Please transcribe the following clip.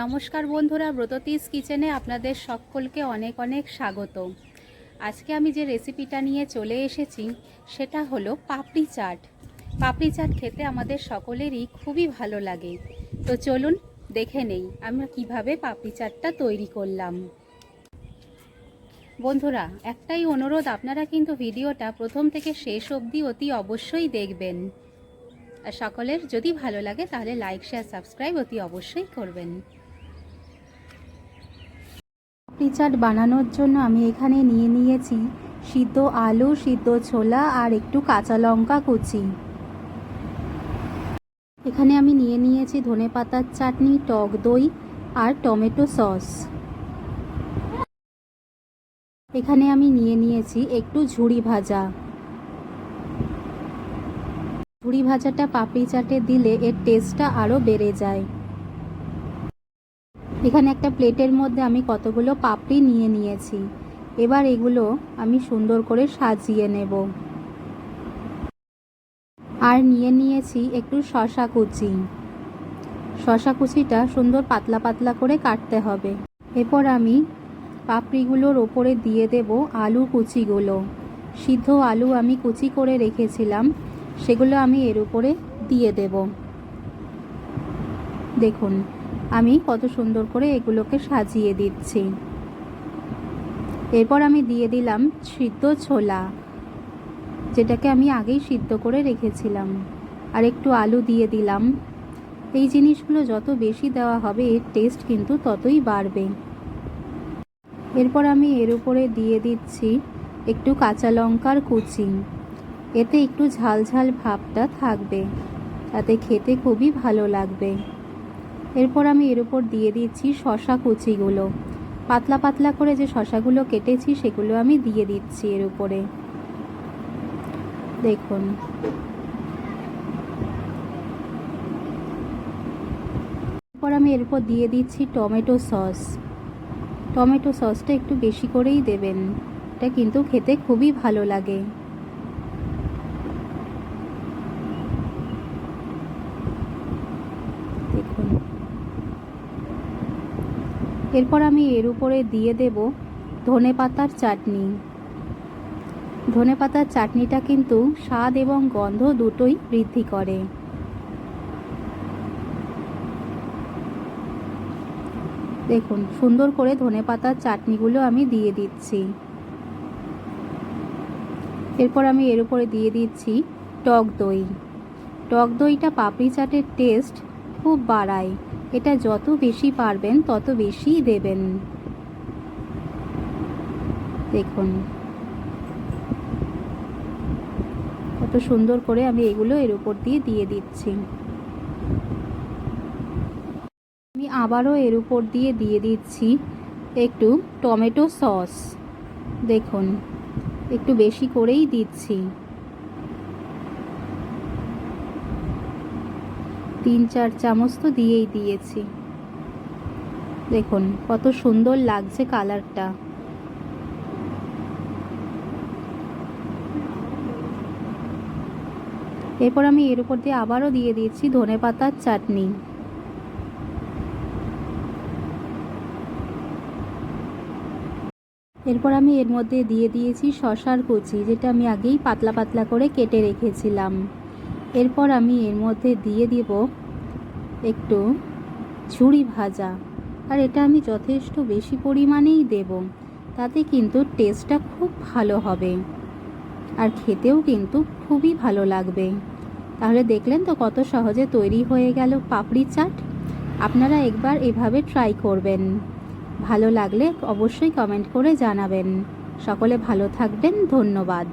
নমস্কার বন্ধুরা, ব্রততিস কিচেনে আপনাদের সকলকে অনেক অনেক স্বাগত। আজকে আমি যে রেসিপিটা নিয়ে চলে এসেছি, সেটা হলো পাপড়ি চাট। পাপড়ি চাট খেতে আমাদের সকলেরই খুবই ভালো লাগে। তো চলুন দেখে নেই, আমরা কীভাবে পাপড়ি চাটটা তৈরি করলাম। বন্ধুরা, একটাই অনুরোধ, আপনারা কিন্তু ভিডিওটা প্রথম থেকে শেষ অবধি অতি অবশ্যই দেখবেন। আর সকলের যদি ভালো লাগে, তাহলে লাইক, শেয়ার, সাবস্ক্রাইব অতি অবশ্যই করবেন। পাপড়ি চাট বানানোর জন্য আমি এখানে নিয়ে নিয়েছি সিদ্ধ আলু, সিদ্ধ ছোলা আর একটু কাঁচা লঙ্কা কুচি। এখানে আমি নিয়ে নিয়েছি ধনে পাতার চাটনি, টক দই আর টমেটো সস। এখানে আমি নিয়ে নিয়েছি একটু ঝুড়ি ভাজা। ঝুড়ি ভাজাটা পাপড়ি চাটে দিলে এর টেস্টটা আরও বেড়ে যায়। এখানে একটা প্লেটের মধ্যে আমি কতগুলো পাপড়ি নিয়ে নিয়েছি। এবার এগুলো আমি সুন্দর করে সাজিয়ে নেব। আর নিয়ে নিয়েছি একটু শশা কুচি। শশা কুচিটা সুন্দর পাতলা পাতলা করে কাটতে হবে। এরপর আমি পাপড়িগুলোর ওপরে দিয়ে দেব আলু কুচিগুলো। সিদ্ধ আলু আমি কুচি করে রেখেছিলাম, সেগুলো আমি এর উপরে দিয়ে দেব। দেখুন আমি কত সুন্দর করে এগুলোকে সাজিয়ে দিচ্ছি। এরপর আমি দিয়ে দিলাম সিদ্ধ ছোলা, যেটাকে আমি আগেই সিদ্ধ করে রেখেছিলাম। আর একটু আলু দিয়ে দিলাম। এই জিনিসগুলো যত বেশি দেওয়া হবে, এর টেস্ট কিন্তু ততই বাড়বে। এরপর আমি এর উপরে দিয়ে দিচ্ছি একটু কাঁচা লঙ্কার কুচি। এতে একটু ঝাল ঝাল ভাবটা থাকবে। তাতে খেতে খুবই ভালো লাগবে। এরপর আমি এর উপর দিয়ে দিচ্ছি শশা কুচিগুলো। পাতলা পাতলা করে যে শশাগুলো কেটেছি, সেগুলো আমি দিয়ে দিচ্ছি এর উপরে। দেখুন। এরপর আমি এর উপর দিয়ে দিচ্ছি টমেটো সস। টমেটো সসটা একটু বেশি করেই দেবেন। এটা কিন্তু খেতে খুবই ভালো লাগে। দেখুন। এরপর আমি এর উপরে দিয়ে দেব ধনে পাতার চাটনি। ধনে পাতার চাটনিটা কিন্তু স্বাদ এবং গন্ধ দুটোই বৃদ্ধি করে। দেখুন, সুন্দর করে ধনে পাতার চাটনিগুলো আমি দিয়ে দিচ্ছি। এরপর আমি এর উপরে দিয়ে দিচ্ছি টক দই। টক দইটা পাপড়ি চাটের টেস্ট খুব বাড়ায়। এটা যত বেশি পারবেন, তত বেশিই দেবেন। দেখুন। কত সুন্দর করে আমি এগুলো এর উপর দিয়ে দিয়ে দিচ্ছি। আমি আবারও এর উপর দিয়ে দিয়ে দিচ্ছি একটু টমেটো সস। দেখুন, একটু বেশি করেই দিচ্ছি। তিন চার চামচ তো দিয়েই দিয়েছি। দেখুন, কত সুন্দর লাগছে কালারটা। এরপর আমি এর উপর দিয়ে আবারও দিয়ে দিয়েছি ধনে পাতার চাটনি। এরপর আমি এর মধ্যে দিয়ে দিয়েছি শশার কুচি, যেটা আমি আগেই পাতলা পাতলা করে কেটে রেখেছিলাম। এরপর আমি এর মধ্যে দিয়ে দিব একটু ঝুড়ি ভাজা। আর এটা আমি যথেষ্ট বেশি পরিমাণেই দেব, তাতে কিন্তু টেস্টটা খুব ভালো হবে। আর খেতেও কিন্তু খুবই ভালো লাগবে। তাহলে দেখলেন তো কত সহজে তৈরি হয়ে গেল পাপড়ি চাট। আপনারা একবার এভাবে ট্রাই করবেন। ভালো লাগলে অবশ্যই কমেন্ট করে জানাবেন। সকলে ভালো থাকবেন, ধন্যবাদ।